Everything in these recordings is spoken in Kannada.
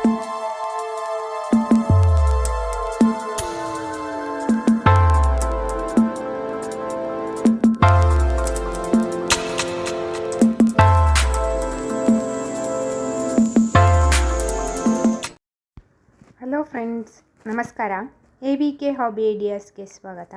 ಹಲೋ ಫ್ರೆಂಡ್ಸ್, ನಮಸ್ಕಾರ. ಎ ವಿ ಕೆ ಹಾಬಿ ಐಡಿಯಾಸ್ಗೆ ಸ್ವಾಗತ.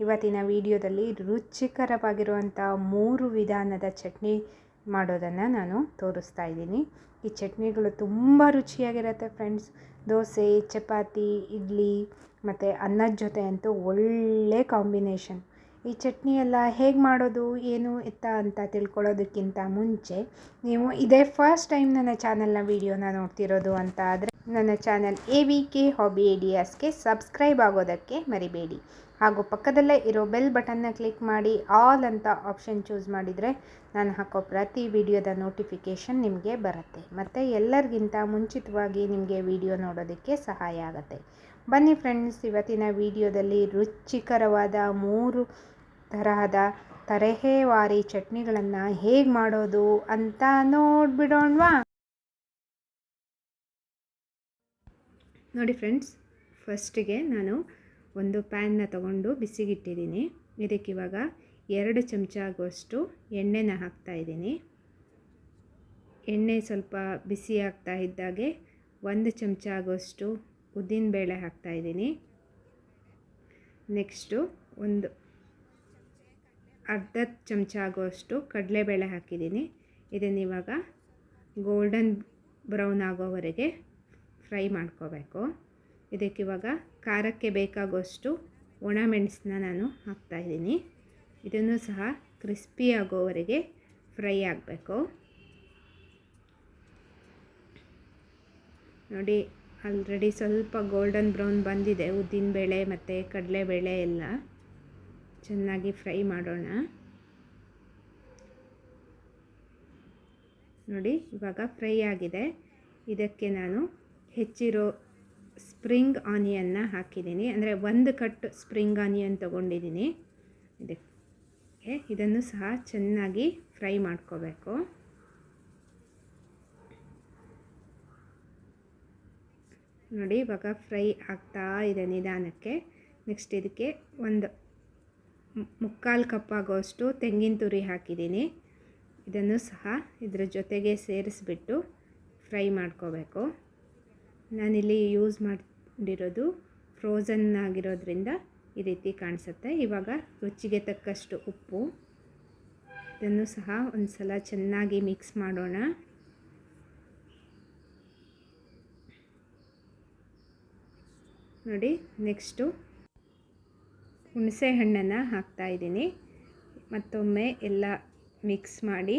ಇವತ್ತಿನ ವಿಡಿಯೋದಲ್ಲಿ ರುಚಿಕರವಾಗಿರುವಂಥ ಮೂರು ವಿಧಾನದ ಚಟ್ನಿ ಮಾಡೋದನ್ನು ನಾನು ತೋರಿಸ್ತಾ ಇದ್ದೀನಿ. ಈ ಚಟ್ನಿಗಳು ತುಂಬ ರುಚಿಯಾಗಿರುತ್ತೆ ಫ್ರೆಂಡ್ಸ್. ದೋಸೆ, ಚಪಾತಿ, ಇಡ್ಲಿ, ಮತ್ತು ಅನ್ನದ ಜೊತೆ ಅಂತೂ ಒಳ್ಳೆ ಕಾಂಬಿನೇಷನ್. ಈ ಚಟ್ನಿ ಎಲ್ಲ ಹೇಗೆ ಮಾಡೋದು, ಏನು ಎತ್ತ ಅಂತ ತಿಳ್ಕೊಳ್ಳೋದಕ್ಕಿಂತ ಮುಂಚೆ, ನೀವು ಇದೇ ಫಸ್ಟ್ ಟೈಮ್ ನನ್ನ ಚಾನಲ್ನ ವೀಡಿಯೋನ ನೋಡ್ತಿರೋದು ಅಂತ ಆದರೆ ನನ್ನ channel A V K hobby ಐಡಿಯಾಸ್ಗೆ subscribe ಆಗೋದಕ್ಕೆ ಮರಿಬೇಡಿ. ಹಾಗೂ ಪಕ್ಕದಲ್ಲೇ ಇರೋ ಬೆಲ್ ಬಟನ್ನ ಕ್ಲಿಕ್ ಮಾಡಿ ಆಲ್ ಅಂತ ಆಪ್ಷನ್ ಚೂಸ್ ಮಾಡಿದರೆ ನಾನು ಹಾಕೋ ಪ್ರತಿ ವಿಡಿಯೋದ ನೋಟಿಫಿಕೇಷನ್ ನಿಮಗೆ ಬರುತ್ತೆ. ಮತ್ತು ಎಲ್ಲರಿಗಿಂತ ಮುಂಚಿತವಾಗಿ ನಿಮಗೆ ವಿಡಿಯೋ ನೋಡೋದಕ್ಕೆ ಸಹಾಯ ಆಗುತ್ತೆ. ಬನ್ನಿ ಫ್ರೆಂಡ್ಸ್ ಇವತ್ತಿನ ವಿಡಿಯೋದಲ್ಲಿ ರುಚಿಕರವಾದ ಮೂರು ತರಹದ ತರಹೇವಾರಿ ಚಟ್ನಿಗಳನ್ನು ಹೇಗೆ ಮಾಡೋದು ಅಂತ ನೋಡಿಬಿಡೋಣವಾ? ನೋಡಿ ಫ್ರೆಂಡ್ಸ್, ಫಸ್ಟಿಗೆ ನಾನು ಒಂದು ಪ್ಯಾನ್ನ ತಗೊಂಡು ಬಿಸಿಗಿಟ್ಟಿದ್ದೀನಿ. ಇದಕ್ಕೆ ಇವಾಗ ಎರಡು ಚಮಚ ಆಗುವಷ್ಟು ಎಣ್ಣೆನ ಹಾಕ್ತಾಯಿದ್ದೀನಿ ಎಣ್ಣೆ ಸ್ವಲ್ಪ ಬಿಸಿ ಆಗ್ತಾ ಇದ್ದಾಗೆ ಒಂದು ಚಮಚ ಆಗುವಷ್ಟು ಉದ್ದಿನಬೇಳೆ ಹಾಕ್ತಾಯಿದ್ದೀನಿ ನೆಕ್ಸ್ಟು ಒಂದು ಅರ್ಧ ಚಮಚ ಆಗುವಷ್ಟು ಕಡಲೆಬೇಳೆ ಹಾಕಿದ್ದೀನಿ. ಇದನ್ನಿವಾಗ ಗೋಲ್ಡನ್ ಬ್ರೌನ್ ಆಗೋವರೆಗೆ ಫ್ರೈ ಮಾಡ್ಕೋಬೇಕು. ಇದಕ್ಕಿವಾಗ ಖಾರಕ್ಕೆ ಬೇಕಾಗುವಷ್ಟು ಒಣಮೆಣಸನ್ನ ನಾನು ಹಾಕ್ತಾಯಿದ್ದೀನಿ ಇದನ್ನು ಸಹ ಕ್ರಿಸ್ಪಿ ಆಗೋವರೆಗೆ ಫ್ರೈ ಆಗಬೇಕು. ನೋಡಿ, ಆಲ್ರೆಡಿ ಸ್ವಲ್ಪ ಗೋಲ್ಡನ್ ಬ್ರೌನ್ ಬಂದಿದೆ. ಉದ್ದಿನಬೇಳೆ ಮತ್ತು ಕಡಲೆಬೇಳೆ ಎಲ್ಲ ಚೆನ್ನಾಗಿ ಫ್ರೈ ಮಾಡೋಣ. ನೋಡಿ, ಇವಾಗ ಫ್ರೈ ಆಗಿದೆ. ಇದಕ್ಕೆ ನಾನು ಹೆಚ್ಚಿರೋ ಸ್ಪ್ರಿಂಗ್ ಆನಿಯನ್ನ ಹಾಕಿದ್ದೀನಿ. ಅಂದರೆ ಒಂದು ಕಟ್ ಸ್ಪ್ರಿಂಗ್ ಆನಿಯನ್ ತೊಗೊಂಡಿದ್ದೀನಿ. ಇದಕ್ಕೆ ಇದನ್ನು ಸಹ ಚೆನ್ನಾಗಿ ಫ್ರೈ ಮಾಡ್ಕೋಬೇಕು. ನೋಡಿ, ಇವಾಗ ಫ್ರೈ ಆಗ್ತಾ ಇದೆ ನಿಧಾನಕ್ಕೆ. ನೆಕ್ಸ್ಟ್ ಇದಕ್ಕೆ ಒಂದು ಮುಕ್ಕಾಲು ಕಪ್ ಆಗೋಷ್ಟು ತೆಂಗಿನ ತುರಿ ಹಾಕಿದ್ದೀನಿ. ಇದನ್ನು ಸಹ ಇದರ ಜೊತೆಗೆ ಸೇರಿಸ್ಬಿಟ್ಟು ಫ್ರೈ ಮಾಡ್ಕೋಬೇಕು. ನಾನಿಲ್ಲಿ ಯೂಸ್ ಮಾಡಿರೋದು ಫ್ರೋಸನ್ ಆಗಿರೋದ್ರಿಂದ ಈ ರೀತಿ ಕಾಣಿಸುತ್ತೆ. ಇವಾಗ ರುಚಿಗೆ ತಕ್ಕಷ್ಟು ಉಪ್ಪು. ಇದನ್ನು ಸಹ ಒಂದು ಸಲ ಚೆನ್ನಾಗಿ ಮಿಕ್ಸ್ ಮಾಡೋಣ. ನೋಡಿ ನೆಕ್ಸ್ಟು ಹುಣಸೆ ಹಣ್ಣನ್ನು ಹಾಕ್ತಾಯಿದ್ದೀನಿ ಮತ್ತೊಮ್ಮೆ ಎಲ್ಲ ಮಿಕ್ಸ್ ಮಾಡಿ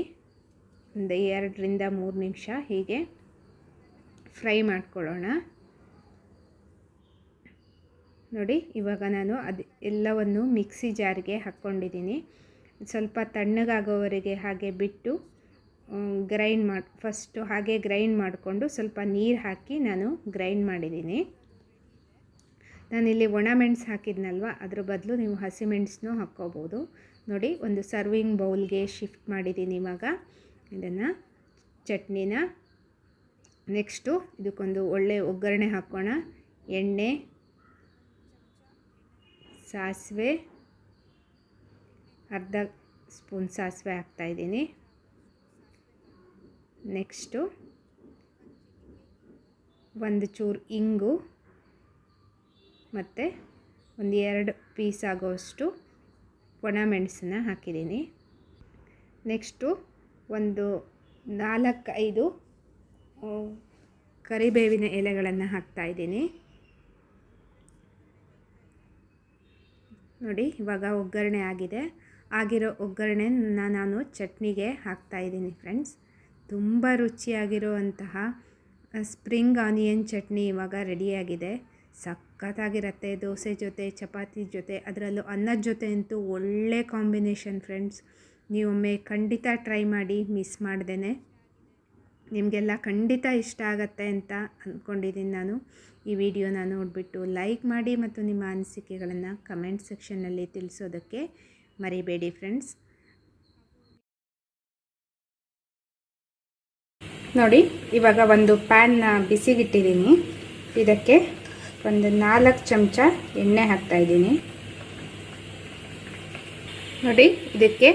ಒಂದು ಎರಡರಿಂದ ಮೂರು ನಿಮಿಷ ಹೀಗೆ ಫ್ರೈ ಮಾಡ್ಕೊಳ್ಳೋಣ. ನೋಡಿ, ಇವಾಗ ನಾನು ಅದು ಎಲ್ಲವನ್ನು ಮಿಕ್ಸಿ ಜಾರ್ಗೆ ಹಾಕ್ಕೊಂಡಿದ್ದೀನಿ. ಸ್ವಲ್ಪ ತಣ್ಣಗಾಗೋವರೆಗೆ ಹಾಗೆ ಬಿಟ್ಟು ಗ್ರೈಂಡ್ ಮಾಡಿ, ಫಸ್ಟು ಹಾಗೆ ಗ್ರೈಂಡ್ ಮಾಡಿಕೊಂಡು ಸ್ವಲ್ಪ ನೀರು ಹಾಕಿ ನಾನು ಗ್ರೈಂಡ್ ಮಾಡಿದ್ದೀನಿ. ನಾನಿಲ್ಲಿ ಒಣ ಮೆಣಸು ಹಾಕಿದ್ನಲ್ವ, ಅದ್ರ ಬದಲು ನೀವು ಹಸಿಮೆಣಸನ್ನು ಹಾಕ್ಕೋಬೋದು. ನೋಡಿ, ಒಂದು ಸರ್ವಿಂಗ್ ಬೌಲ್ಗೆ ಶಿಫ್ಟ್ ಮಾಡಿದ್ದೀನಿ ಇವಾಗ. ಇದನ್ನು ಚಟ್ನಿನ ನೆಕ್ಸ್ಟು ಇದಕ್ಕೊಂದು ಒಳ್ಳೆ ಒಗ್ಗರಣೆ ಹಾಕೋಣ. ಎಣ್ಣೆ, ಸಾಸಿವೆ, ಅರ್ಧ ಸ್ಪೂನ್ ಸಾಸಿವೆ ಹಾಕ್ತಾಯಿದ್ದೀನಿ ನೆಕ್ಸ್ಟು ಒಂದು ಚೂರು ಇಂಗು ಮತ್ತು ಒಂದು ಎರಡು ಪೀಸ್ ಆಗೋಷ್ಟು ಒಣ ಮೆಣಸನ್ನ ಹಾಕಿದ್ದೀನಿ. ನೆಕ್ಸ್ಟು ಒಂದು ನಾಲ್ಕೈದು ಕರಿಬೇವಿನ ಎಲೆಗಳನ್ನು ಹಾಕ್ತಾ ಇದ್ದೀನಿ. ನೋಡಿ, ಇವಾಗ ಒಗ್ಗರಣೆ ಆಗಿದೆ. ಆಗಿರೋ ಒಗ್ಗರಣೆನ ನಾನು ಚಟ್ನಿಗೆ ಹಾಕ್ತಾ ಇದ್ದೀನಿ ಫ್ರೆಂಡ್ಸ್. ತುಂಬ ರುಚಿಯಾಗಿರುವಂತಹ ಸ್ಪ್ರಿಂಗ್ ಆನಿಯನ್ ಚಟ್ನಿ ಇವಾಗ ರೆಡಿಯಾಗಿದೆ. ಸಖತ್ತಾಗಿರುತ್ತೆ ದೋಸೆ ಜೊತೆ, ಚಪಾತಿ ಜೊತೆ. ಅದರಲ್ಲೂ ಅನ್ನದ ಜೊತೆ ಅಂತೂ ಒಳ್ಳೆ ಕಾಂಬಿನೇಷನ್ ಫ್ರೆಂಡ್ಸ್. ನೀವೊಮ್ಮೆ ಖಂಡಿತ ಟ್ರೈ ಮಾಡಿ, ಮಿಸ್ ಮಾಡ್ದೇ ನಿಮಗೆಲ್ಲ ಖಂಡಿತ ಇಷ್ಟ ಆಗತ್ತೆ ಅಂತ ಅಂದ್ಕೊಂಡಿದ್ದೀನಿ ನಾನು. ಈ ವಿಡಿಯೋನ ನೋಡಿಬಿಟ್ಟು ಲೈಕ್ ಮಾಡಿ ಮತ್ತು ನಿಮ್ಮ ಅನಿಸಿಕೆಗಳನ್ನು ಕಮೆಂಟ್ ಸೆಕ್ಷನ್ನಲ್ಲಿ ತಿಳಿಸೋದಕ್ಕೆ ಮರಿಬೇಡಿ ಫ್ರೆಂಡ್ಸ್. ನೋಡಿ, ಇವಾಗ ಒಂದು ಪ್ಯಾನ್ನ ಬಿಸಿಗಿಟ್ಟಿದ್ದೀನಿ. ಇದಕ್ಕೆ ಒಂದು ನಾಲ್ಕು ಚಮಚ ಎಣ್ಣೆ ಹಾಕ್ತಾ ಇದ್ದೀನಿ. ನೋಡಿ, ಇದಕ್ಕೆ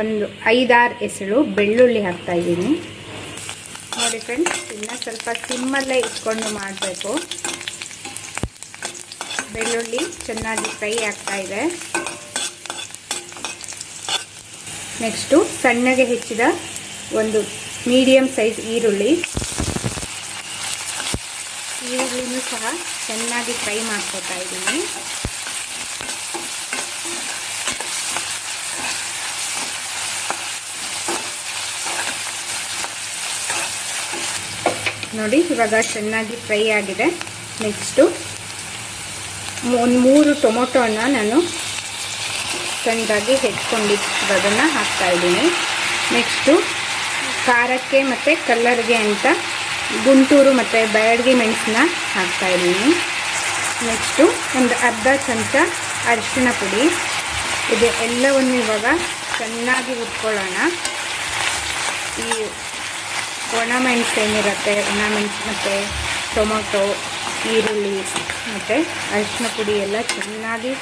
ಒಂದು ಐದಾರು ಎಸಳು ಬೆಳ್ಳುಳ್ಳಿ ಹಾಕ್ತಾ ಇದ್ದೀನಿ. ನೋಡಿ ಫ್ರೆಂಡ್ಸ್ ಇನ್ನು ಸ್ವಲ್ಪ ಸಿಮ್ಮಲ್ಲೇ ಇಟ್ಕೊಂಡು ಮಾಡಬೇಕು. ಬೆಳ್ಳುಳ್ಳಿ ಚೆನ್ನಾಗಿ ಫ್ರೈ ಆಗ್ತಾ ಇದೆ. ನೆಕ್ಸ್ಟು ಸಣ್ಣಗೆ ಹೆಚ್ಚಿದ ಒಂದು ಮೀಡಿಯಮ್ ಸೈಜ್ ಈರುಳ್ಳಿ. ಈರುಳ್ಳಿನೂ ಸಹ ಚೆನ್ನಾಗಿ ಫ್ರೈ ಮಾಡ್ಕೊತಾ ಇದ್ದೀನಿ. ನೋಡಿ, ಇವಾಗ ಚೆನ್ನಾಗಿ ಫ್ರೈ ಆಗಿದೆ. ನೆಕ್ಸ್ಟು ಒಂದು ಮೂರು ಟೊಮೊಟೊನ ನಾನು ಸಣ್ಣದಾಗಿ ಹೆಚ್ಕೊಂಡಿರೋದನ್ನು ಹಾಕ್ತಾಯಿದ್ದೀನಿ ನೆಕ್ಸ್ಟು ಖಾರಕ್ಕೆ ಮತ್ತು ಕಲ್ಲರ್ಗೆ ಅಂತ ಗುಂಟೂರು ಮತ್ತು ಬ್ಯಾಡಗಿ ಮೆಣಸನ್ನ ಹಾಕ್ತಾಯಿದ್ದೀನಿ ನೆಕ್ಸ್ಟು ಒಂದು ಅರ್ಧ ಚಮಚ ಅರಿಶಿನ ಪುಡಿ. ಇದು ಎಲ್ಲವನ್ನು ಇವಾಗ ಚೆನ್ನಾಗಿ ಹುರ್ಕೊಳ್ಳೋಣ. ಈ ಒಣಮೆಣಸು ಏನಿರುತ್ತೆ ಒಣಮೆಣಸು ಮತ್ತು ಟೊಮೊಟೊ ಈರುಳ್ಳಿ, ಮತ್ತು ಅರಿಶಿನ ಪುಡಿ ಎಲ್ಲ ಚೆನ್ನಾಗಿ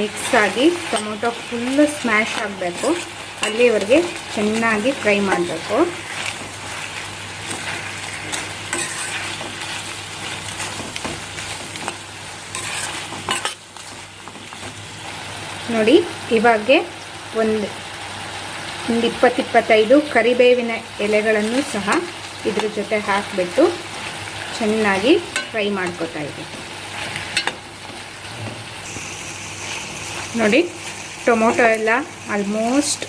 ಮಿಕ್ಸ್ ಆಗಿ ಟೊಮೊಟೊ ಫುಲ್ಲು ಸ್ಮ್ಯಾಶ್ ಆಗಬೇಕು. ಅಲ್ಲಿವರೆಗೆ ಚೆನ್ನಾಗಿ ಫ್ರೈ ಮಾಡಬೇಕು. ನೋಡಿ, ಇವಾಗೆ ಒಂದು ಒಂದು ಇಪ್ಪತ್ತಿಪ್ಪತ್ತೈದು ಕರಿಬೇವಿನ ಎಲೆಗಳನ್ನು ಸಹ ಇದ್ರ ಜೊತೆ ಹಾಕಿಬಿಟ್ಟು ಚೆನ್ನಾಗಿ ಫ್ರೈ ಮಾಡ್ಕೋತಾ ಇದೆ ನೋಡಿ, ಟೊಮೊಟೊ ಎಲ್ಲ ಆಲ್ಮೋಸ್ಟ್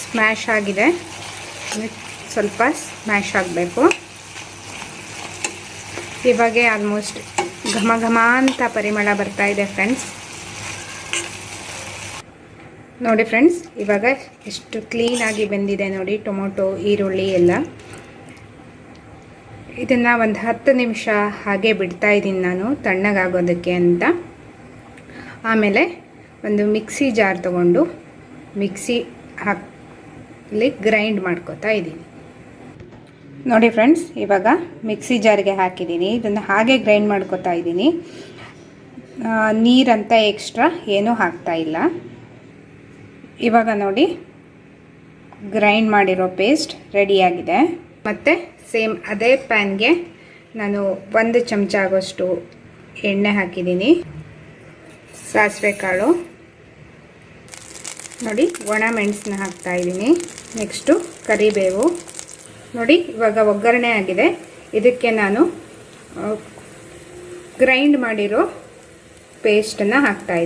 ಸ್ಮ್ಯಾಶ್ ಆಗಿದೆ. ಸ್ವಲ್ಪ ಸ್ಮ್ಯಾಶ್ ಆಗಬೇಕು. ಇವಾಗೆ ಆಲ್ಮೋಸ್ಟ್ ಘಮ ಘಮ ಅಂತ ಪರಿಮಳ ಬರ್ತಾ ಇದೆ ಫ್ರೆಂಡ್ಸ್ ನೋಡಿ ಫ್ರೆಂಡ್ಸ್ ಇವಾಗ ಎಷ್ಟು ಕ್ಲೀನಾಗಿ ಬೆಂದಿದೆ ನೋಡಿ ಟೊಮೊಟೊ, ಈರುಳ್ಳಿ ಎಲ್ಲ. ಇದನ್ನು ಒಂದು ಹತ್ತು ನಿಮಿಷ ಹಾಗೆ ಬಿಡ್ತಾ ಇದ್ದೀನಿ ನಾನು, ತಣ್ಣಗಾಗೋದಕ್ಕೆ ಅಂತ. ಆಮೇಲೆ ಒಂದು ಮಿಕ್ಸಿ ಜಾರ್ ತಗೊಂಡು ಮಿಕ್ಸಿ ಹಾಕಲಿ ಗ್ರೈಂಡ್ ಮಾಡ್ಕೋತಾ ಇದ್ದೀನಿ. ನೋಡಿ ಫ್ರೆಂಡ್ಸ್ ಇವಾಗ ಮಿಕ್ಸಿ ಜಾರ್ಗೆ ಹಾಕಿದ್ದೀನಿ. ಇದನ್ನು ಹಾಗೆ ಗ್ರೈಂಡ್ ಮಾಡ್ಕೋತಾ ಇದ್ದೀನಿ. ನೀರಂತ ಎಕ್ಸ್ಟ್ರಾ ಏನೂ ಹಾಕ್ತಾ ಇಲ್ಲ. ಇವಾಗ ನೋಡಿ. ಗ್ರೈಂಡ್ ಮಾಡಿರೋ ಪೇಸ್ಟ್ ರೆಡಿಯಾಗಿದೆ ಮತ್ತು ಸೇಮ್ ಅದೇ ಪ್ಯಾನ್ಗೆ ನಾನು ಒಂದು ಚಮಚ ಆಗೋಷ್ಟು ಎಣ್ಣೆ ಹಾಕಿದ್ದೀನಿ. ಸಾಸಿವೆ ಕಾಳು. ನೋಡಿ, ಒಣ ಮೆಣಸನ್ನ ಹಾಕ್ತಾ ಇದ್ದೀನಿ. ನೆಕ್ಸ್ಟು ಕರಿಬೇವು. ನೋಡಿ, ಇವಾಗ ಒಗ್ಗರಣೆ ಆಗಿದೆ. ಇದಕ್ಕೆ ನಾನು ಗ್ರೈಂಡ್ ಮಾಡಿರೋ ಪೇಸ್ಟನ್ನು ಹಾಕ್ತಾ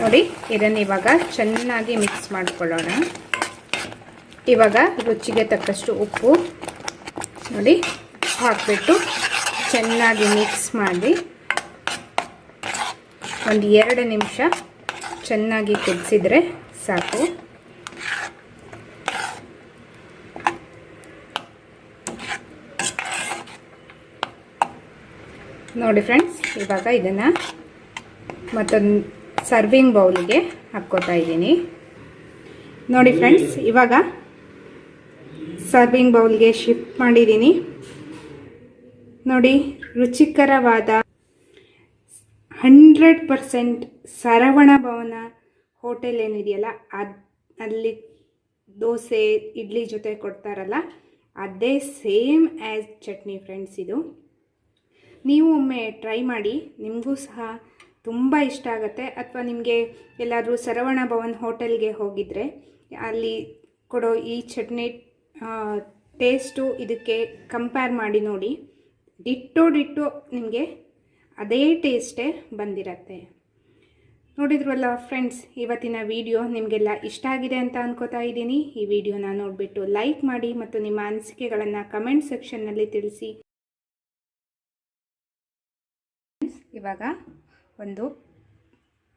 ನೋಡಿ, ಇದನ್ನು ಇವಾಗ ಚೆನ್ನಾಗಿ ಮಿಕ್ಸ್ ಮಾಡಿಕೊಳ್ಳೋಣ. ಇವಾಗ ರುಚಿಗೆ ತಕ್ಕಷ್ಟು ಉಪ್ಪು ನೋಡಿ ಹಾಕಿಬಿಟ್ಟು ಚೆನ್ನಾಗಿ ಮಿಕ್ಸ್ ಮಾಡಿ ಒಂದು ಎರಡು ನಿಮಿಷ ಚೆನ್ನಾಗಿ ಕುದಿಸಿದ್ರೆ ಸಾಕು. ನೋಡಿ ಫ್ರೆಂಡ್ಸ್ ಇವಾಗ ಇದನ್ನು ಮತ್ತೊಂದು ಸರ್ವಿಂಗ್ ಬೌಲಿಗೆ ಹಾಕ್ಕೋತಾ ಇದ್ದೀನಿ. ನೋಡಿ ಫ್ರೆಂಡ್ಸ್ ಇವಾಗ ಸರ್ವಿಂಗ್ ಬೌಲ್ಗೆ ಶಿಫ್ಟ್ ಮಾಡಿದ್ದೀನಿ. ನೋಡಿ, ರುಚಿಕರವಾದ hundred percent Saravana Bhavan hotel ಏನಿದೆಯಲ್ಲ, ಅದು, ಅಲ್ಲಿ ದೋಸೆ, ಇಡ್ಲಿ ಜೊತೆ ಕೊಡ್ತಾರಲ್ಲ, ಅದೇ ಸೇಮ್ ಆ್ಯಸ್ ಚಟ್ನಿ ಫ್ರೆಂಡ್ಸ್ ಇದು. ನೀವು ಒಮ್ಮೆ ಟ್ರೈ ಮಾಡಿ, ನಿಮಗೂ ಸಹ ತುಂಬ ಇಷ್ಟ ಆಗುತ್ತೆ. ಅಥವಾ ನಿಮಗೆ ಎಲ್ಲಾದರೂ ಸರವಣ ಭವನ್ ಹೋಟೆಲ್ಗೆ ಹೋಗಿದರೆ ಅಲ್ಲಿ ಕೊಡೋ ಈ ಚಟ್ನಿ ಟೇಸ್ಟು ಇದಕ್ಕೆ ಕಂಪೇರ್ ಮಾಡಿ ನೋಡಿ. ಡಿಟ್ಟೋ ಡಿಟ್ಟೋ ನಿಮಗೆ ಅದೇ ಟೇಸ್ಟೇ ಬಂದಿರತ್ತೆ. ನೋಡಿದ್ರಲ್ಲ ಫ್ರೆಂಡ್ಸ್, ಇವತ್ತಿನ ವಿಡಿಯೋ ನಿಮಗೆಲ್ಲ ಇಷ್ಟ ಆಗಿದೆ ಅಂತ ಅನ್ಕೋತಾ ಇದ್ದೀನಿ. ಈ ವಿಡಿಯೋನ ನೋಡಿಬಿಟ್ಟು ಲೈಕ್ ಮಾಡಿ ಮತ್ತು ನಿಮ್ಮ ಅನಿಸಿಕೆಗಳನ್ನು ಕಮೆಂಟ್ ಸೆಕ್ಷನ್ನಲ್ಲಿ ತಿಳಿಸಿ. ಇವಾಗ ಒಂದು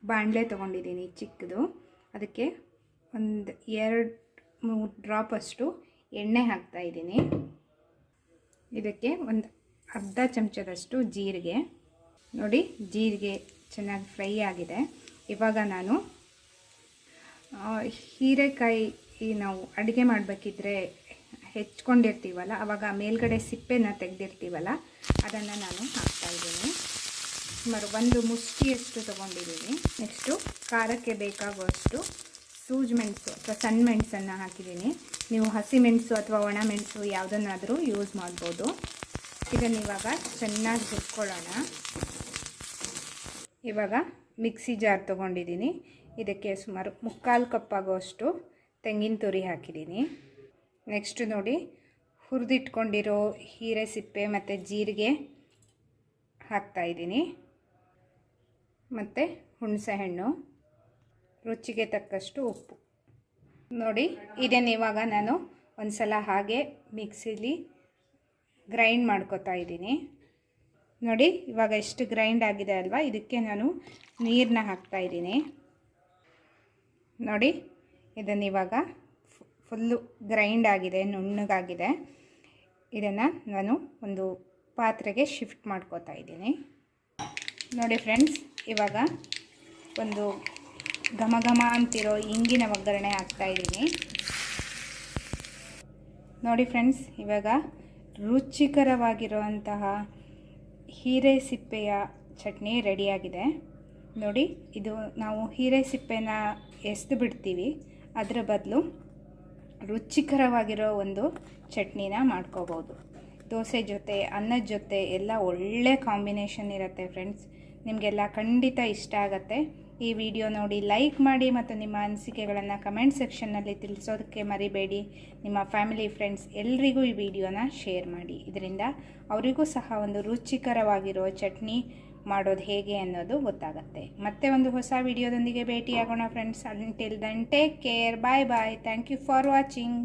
ಬಾಣಲೆ ತೊಗೊಂಡಿದ್ದೀನಿ ಚಿಕ್ಕದು. ಅದಕ್ಕೆ ಒಂದು ಎರಡು ಮೂರು ಡ್ರಾಪಷ್ಟು ಎಣ್ಣೆ ಹಾಕ್ತಾ ಇದ್ದೀನಿ. ಇದಕ್ಕೆ ಒಂದು ಅರ್ಧ ಚಮಚದಷ್ಟು ಜೀರಿಗೆ. ನೋಡಿ, ಜೀರಿಗೆ ಚೆನ್ನಾಗಿ ಫ್ರೈ ಆಗಿದೆ. ಇವಾಗ ನಾನು ಹೀರೆಕಾಯಿ ನಾವು ಅಡುಗೆ ಮಾಡಬೇಕಿದ್ರೆ ಹೆಚ್ಕೊಂಡಿರ್ತೀವಲ್ಲ, ಅವಾಗ ಮೇಲ್ಗಡೆ ಸಿಪ್ಪೆನ ತೆಗೆದಿರ್ತೀವಲ್ಲ, ಅದನ್ನು ನಾನು ಹಾಕ್ತಾಯಿದ್ದೀನಿ ಸುಮಾರು ಒಂದು ಮುಷ್ಟಿಯಷ್ಟು ತೊಗೊಂಡಿದ್ದೀನಿ. ನೆಕ್ಸ್ಟು ಖಾರಕ್ಕೆ ಬೇಕಾಗುವಷ್ಟು ಸೂಜ್ ಮೆಣಸು ಅಥವಾ ಸಣ್ಣ ಮೆಣಸನ್ನು ಹಾಕಿದ್ದೀನಿ. ನೀವು ಹಸಿ ಮೆಣಸು ಅಥವಾ ಒಣ ಮೆಣಸು ಯಾವುದನ್ನಾದರೂ ಯೂಸ್ ಮಾಡ್ಬೋದು. ಇದನ್ನು ಇವಾಗ ಚೆನ್ನಾಗಿ ಹುರ್ಕೊಳ್ಳೋಣ. ಇವಾಗ ಮಿಕ್ಸಿ ಜಾರ್ ತೊಗೊಂಡಿದ್ದೀನಿ. ಇದಕ್ಕೆ ಸುಮಾರು ಮುಕ್ಕಾಲು ಕಪ್ಪಾಗುವಷ್ಟು ತೆಂಗಿನ ತುರಿ ಹಾಕಿದ್ದೀನಿ. ನೆಕ್ಸ್ಟ್ ನೋಡಿ, ಹುರಿದಿಟ್ಕೊಂಡಿರೋ ಹೀರೆ ಸಿಪ್ಪೆ ಮತ್ತು ಜೀರಿಗೆ ಹಾಕ್ತಾಯಿದ್ದೀನಿ ಮತ್ತು ಹುಣಸೆಹಣ್ಣು. ರುಚಿಗೆ ತಕ್ಕಷ್ಟು ಉಪ್ಪು. ನೋಡಿ ಇದನ್ನು ಇವಾಗ ನಾನು ಒಂದು ಸಲ ಹಾಗೆ ಮಿಕ್ಸಿಲಿ ಗ್ರೈಂಡ್ ಮಾಡ್ಕೋತಾ ಇದ್ದೀನಿ. ನೋಡಿ, ಇವಾಗ ಎಷ್ಟು ಗ್ರೈಂಡ್ ಆಗಿದೆ ಅಲ್ವಾ? ಇದಕ್ಕೆ ನಾನು ನೀರನ್ನ ಹಾಕ್ತಾಯಿದ್ದೀನಿ ನೋಡಿ ಇದನ್ನು ಇವಾಗ ಫುಲ್ಲು ಗ್ರೈಂಡ್ ಆಗಿದೆ, ನುಣ್ಣಗಾಗಿದೆ. ಇದನ್ನು ನಾನು ಒಂದು ಪಾತ್ರೆಗೆ ಶಿಫ್ಟ್ ಮಾಡ್ಕೋತಾ ಇದ್ದೀನಿ. ನೋಡಿ, ಫ್ರೆಂಡ್ಸ್ ಇವಾಗ ಒಂದು ಘಮ ಘಮ ಅಂತಿರೋ ಇಂಗಿನ ಒಗ್ಗರಣೆ ಹಾಕ್ತಾಯಿದ್ದೀನಿ ನೋಡಿ ಫ್ರೆಂಡ್ಸ್, ಇವಾಗ ರುಚಿಕರವಾಗಿರುವಂತಹ ಹೀರೆ ಸಿಪ್ಪೆಯ ಚಟ್ನಿ ರೆಡಿಯಾಗಿದೆ. ನೋಡಿ, ಇದು ನಾವು ಹೀರೆ ಸಿಪ್ಪೆನ ಎಸ್ದು ಬಿಡ್ತೀವಿ. ಅದರ ಬದಲು ರುಚಿಕರವಾಗಿರೋ ಒಂದು ಚಟ್ನಿನ ಮಾಡ್ಕೋಬೋದು. ದೋಸೆ ಜೊತೆ, ಅನ್ನದ ಜೊತೆ ಎಲ್ಲ ಒಳ್ಳೆ ಕಾಂಬಿನೇಷನ್ ಇರುತ್ತೆ ಫ್ರೆಂಡ್ಸ್. ನಿಮಗೆಲ್ಲ ಖಂಡಿತ ಇಷ್ಟ ಆಗುತ್ತೆ. ಈ ವಿಡಿಯೋ ನೋಡಿ ಲೈಕ್ ಮಾಡಿ ಮತ್ತು ನಿಮ್ಮ ಅನಿಸಿಕೆಗಳನ್ನು ಕಮೆಂಟ್ ಸೆಕ್ಷನ್ನಲ್ಲಿ ತಿಳಿಸೋದಕ್ಕೆ ಮರಿಬೇಡಿ. ನಿಮ್ಮ ಫ್ಯಾಮಿಲಿ, ಫ್ರೆಂಡ್ಸ್ ಎಲ್ರಿಗೂ ಈ ವಿಡಿಯೋನ ಶೇರ್ ಮಾಡಿ. ಇದರಿಂದ ಅವರಿಗೂ ಸಹ ಒಂದು ರುಚಿಕರವಾಗಿರೋ ಚಟ್ನಿ ಮಾಡೋದು ಹೇಗೆ ಅನ್ನೋದು ಗೊತ್ತಾಗುತ್ತೆ. ಮತ್ತೆ ಒಂದು ಹೊಸ ವಿಡಿಯೋದೊಂದಿಗೆ ಭೇಟಿಯಾಗೋಣ, friends. Until then take care bye bye thank you for watching